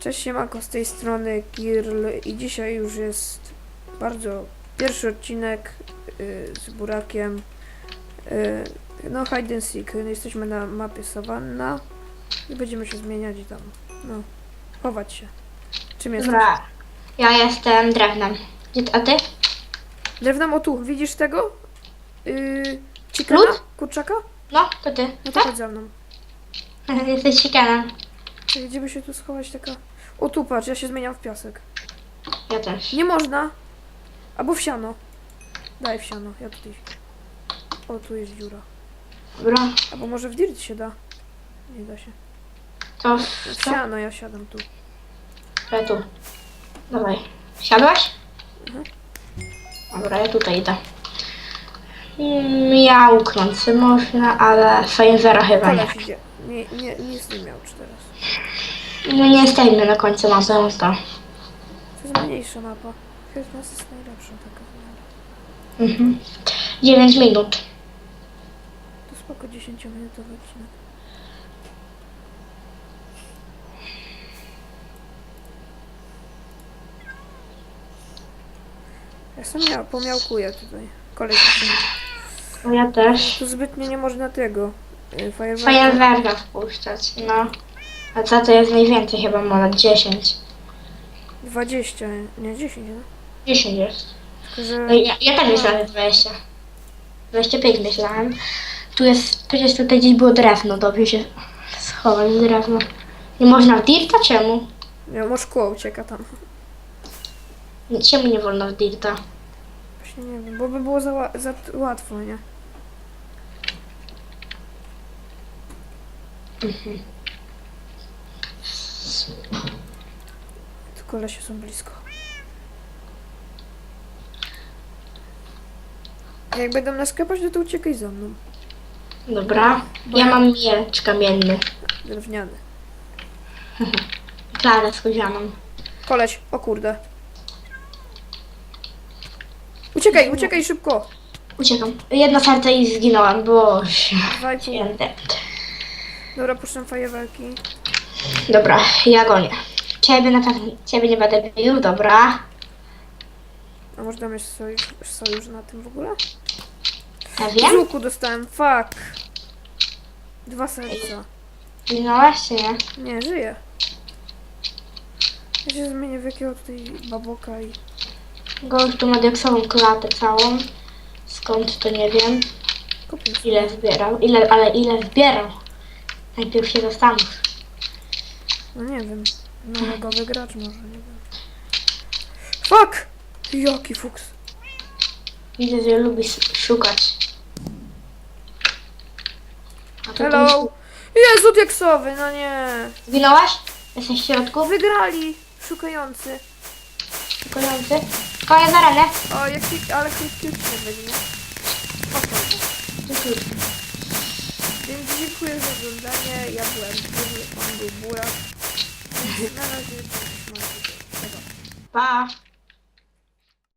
Cześć siemanko, z tej strony Kirl i dzisiaj już jest bardzo pierwszy odcinek y, z Burakiem. Y, no hide and seek. Jesteśmy na mapie Savanna i będziemy się zmieniać i tam, no, chować się. Czym jesteś? Dobra. Ja jestem drewnem. Gdzie- A ty? Drewnam, o tu, widzisz tego? Yy, Chickena? Lód? Kurczaka? No, to ty. No to chodź za mną. Jesteś chickenem. Gdzie by się tu schować taka... O tu patrz, ja się zmieniam w piasek. Ja też. Nie można. Albo w siano. Daj w siano, ja tutaj. O, tu jest dziura. Dobra. Albo może w dirt się da. Nie da się. To W co? siano, ja siadam tu. Ja tu. Dawaj. Siadłaś? Mhm. Dobra, ja tutaj idę. Mm, się można, ale Fajenzera chyba nie. Koleś idzie. Nie, nie, nic nie miał już teraz. No nie jesteśmy na końcu mapy, no to. To jest mniejsza mapa. Chyba nas jest najlepsza taka. w miarę. Mhm. 9 minut. To spoko 10 minutowy odcinek. Ja sam miał, pomiałkuję tutaj. Koleś się No ja też. Tu zbytnio nie można tego. y, Fajerwerka. Fajerwerka wpuszczać, no. A za to jest najwięcej chyba monet? 10. 20, nie 10, no. 10 jest. Tylko, że... No ja, ja też myślałem 20. 25 myślałem. Tu jest, przecież tutaj gdzieś było drewno, dobrze się schować drewno. Nie można w dirta? Czemu? Nie, może szkło ucieka tam. Czemu nie wolno w dirta? Właśnie nie wiem, bo by było za, za łatwo, nie? Tu kolesie są blisko. Jak będą nas sklepać, no to uciekaj za mną. Dobra. Ja mam miecz kamienny. Drewniany. Klarę z kozianą. Koleś, o kurde. Uciekaj, uciekaj szybko. Uciekam. Jedno serce i zginąłem, bo... Dwa i pół. Święte. Dobra, puszczam fajerwerki. Dobra, ja gonię. Ciebie na pewno... Ciebie nie będę bił, dobra. A może tam jest sojusz, sojusz na tym w ogóle? Ja Z wiem. łuku dostałem, fuck. Dwa serca. Zginąłeś czy nie? Nie, żyję. Ja się zmienię w jakiego tutaj baboka i... Gość tu ma diaksową klatę całą. Skąd to nie wiem. Ile zbierał? Ile, ale ile zbierał? Najpierw się zastanów. No nie wiem. Nowego gracz może, nie wiem. Fuck! Jaki fuks. Widzę, że lubi szukać. A Hello! Jezu, diaksowy, no nie. tu- Zginąłeś? Jesteś w środku? Wygrali! Szukający. Szukający? Koniec na ranę. O, jak klik, ale klik, klik nie będzie, nie? Więc dziękuję za oglądanie. Ja byłem Kirby, on był Burak. Na razie. Dobra. Pa.